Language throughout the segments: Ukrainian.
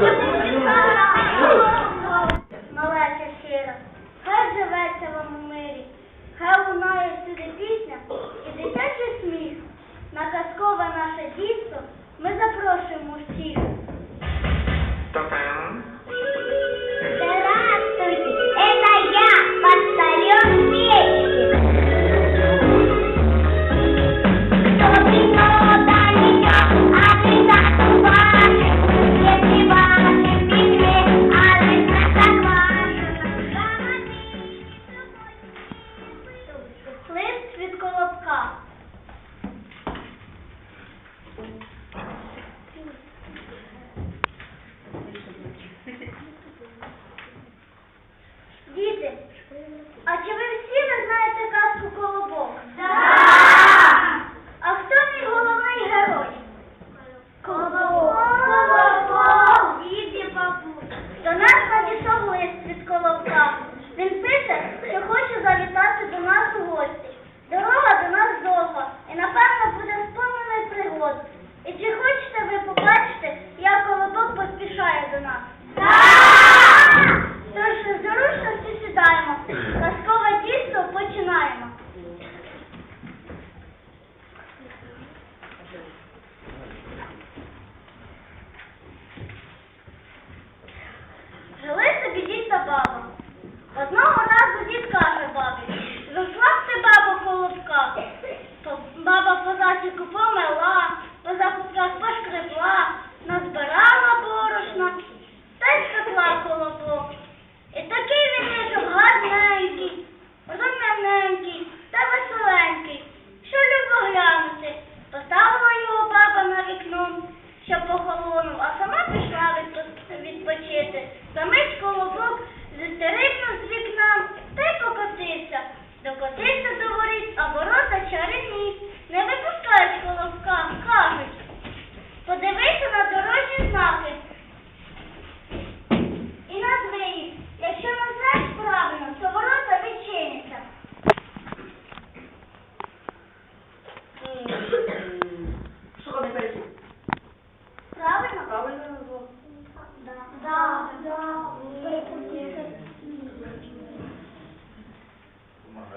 Thank you.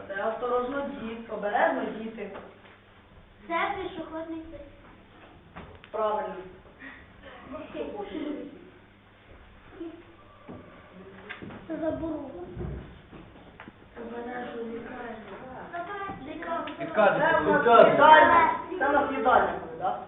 Це осторожно діти, обережно діти. Це пішохідний пес. Правильно. Це заборонено. Відказуйте, відказуйте. Це у нас їдальня буде, так?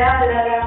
la la la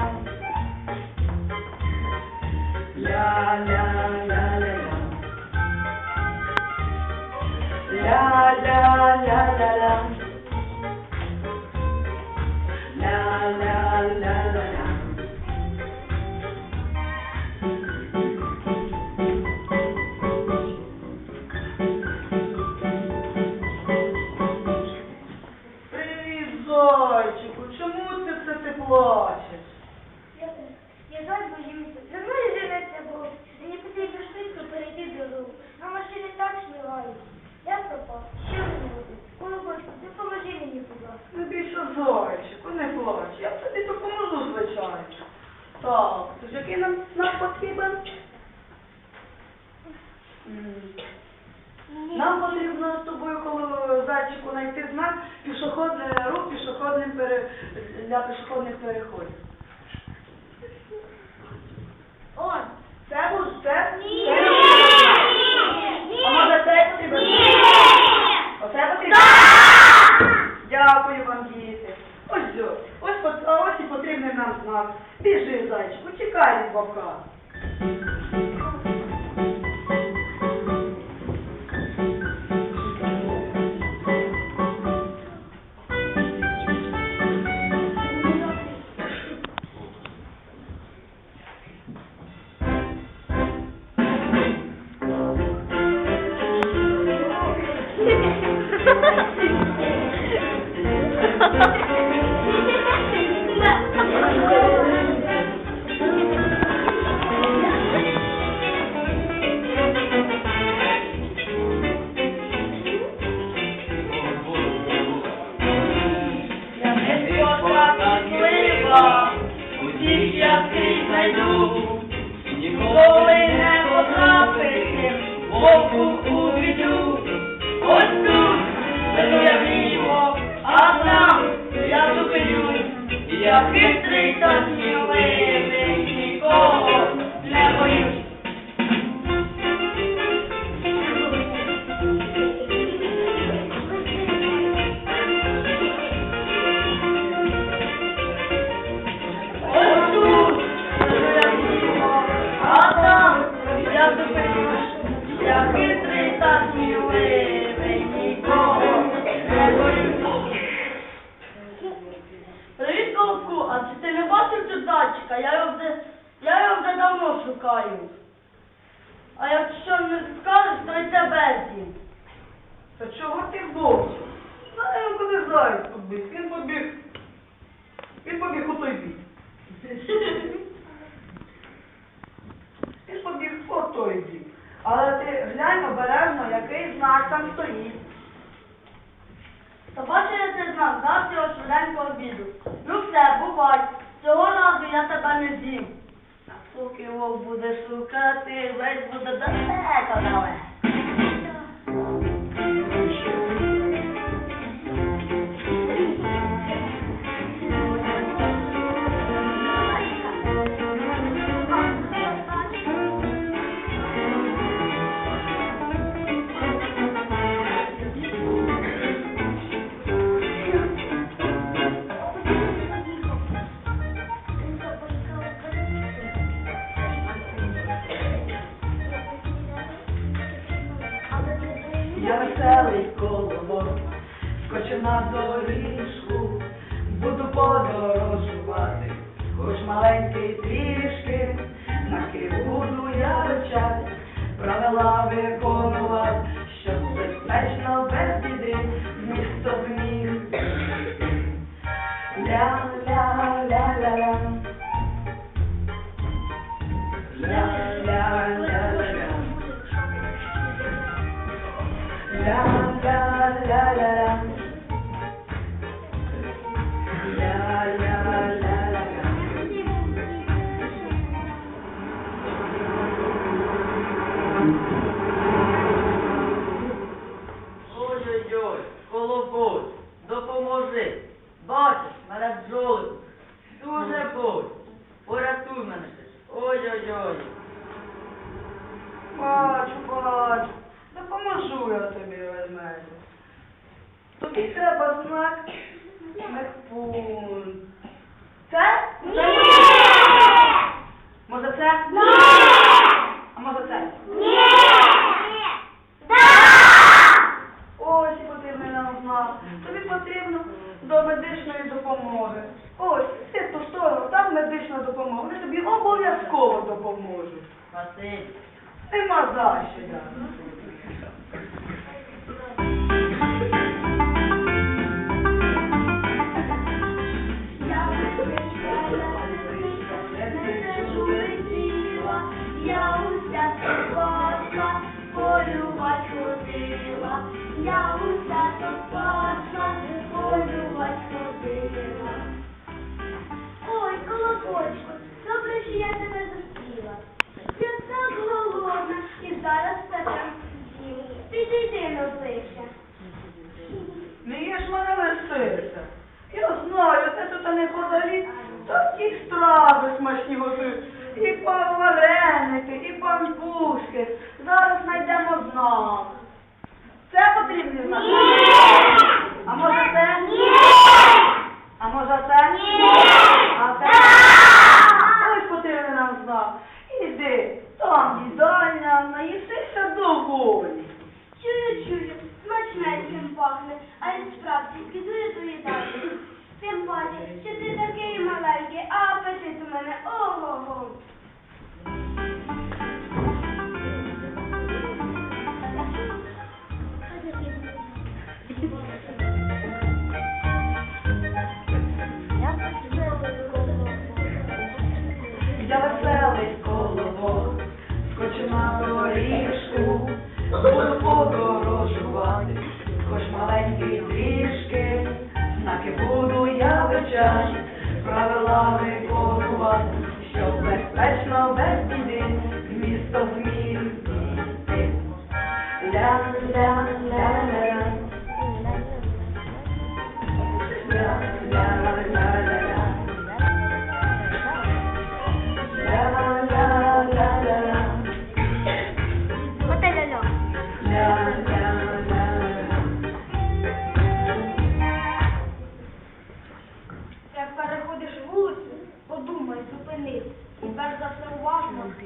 я свій знайду, ніколи не потрапити боку у біду. Ось тут веду я вліво, а там я зупинюсь, я хитрий та сміливий. буде шукати, весь буде далеко далеко. легенькі трішки, на кілу я вечер, правила ви. nós, Rocha?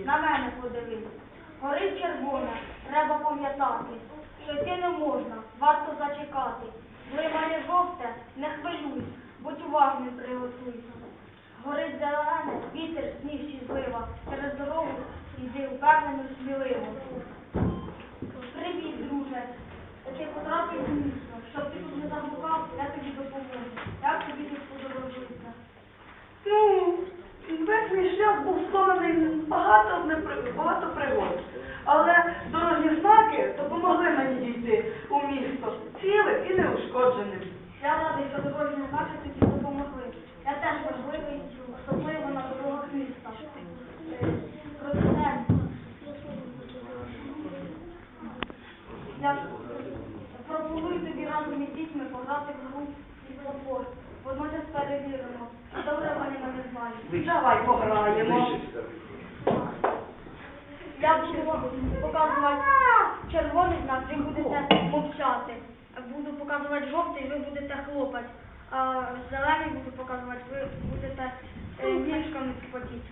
На мене подивись. Горить червона, треба пам'ятати, що йти не можна, варто зачекати. Блимає жовте, не хвилюйся, будь уважним приготуйся. Горить зелене, вітер сніг чи злива, через дорогу йди впевнено, сміливо. Привіт, друже. Ти потрапив у місто. Щоб ти тут не заблукав, я тобі допоможу. Як тобі тут подорожується? Ну, весь мій шлях був багато, непри- багато пригод. Але дорожні знаки допомогли мені дійти у місто цілим і неушкодженим. Я радий, що дорожні знаки тобі допомогли. Я теж важливий, особливо на дорогах міста. Е, Проте, я пропоную тобі разом із дітьми пограти в гру і спорт. Водночас перевіримо, чи добре вони мене знають. Давай пограємо. Я буду вам показувати знак, ви будете мовчати. Буду показувати жовтий, ви будете хлопати. А зелений буду показувати, ви будете е, ніжками потіти.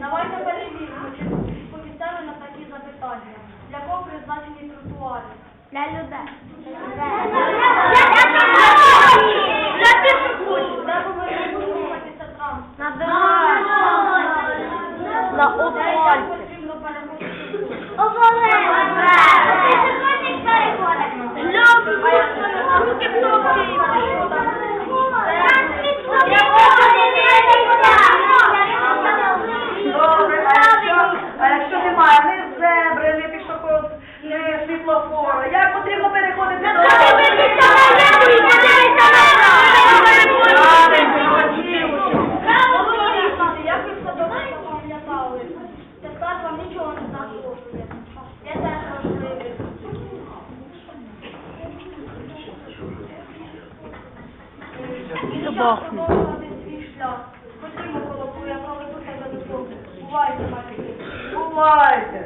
Давайте перевіримо, чи відповідали на такі запитання. Для кого призначені тротуари? Для людей. Для пішоходів. Де повинен рухатися транспорт? На дорозі. На Де як додому. Бувайте, матері. Бувайте.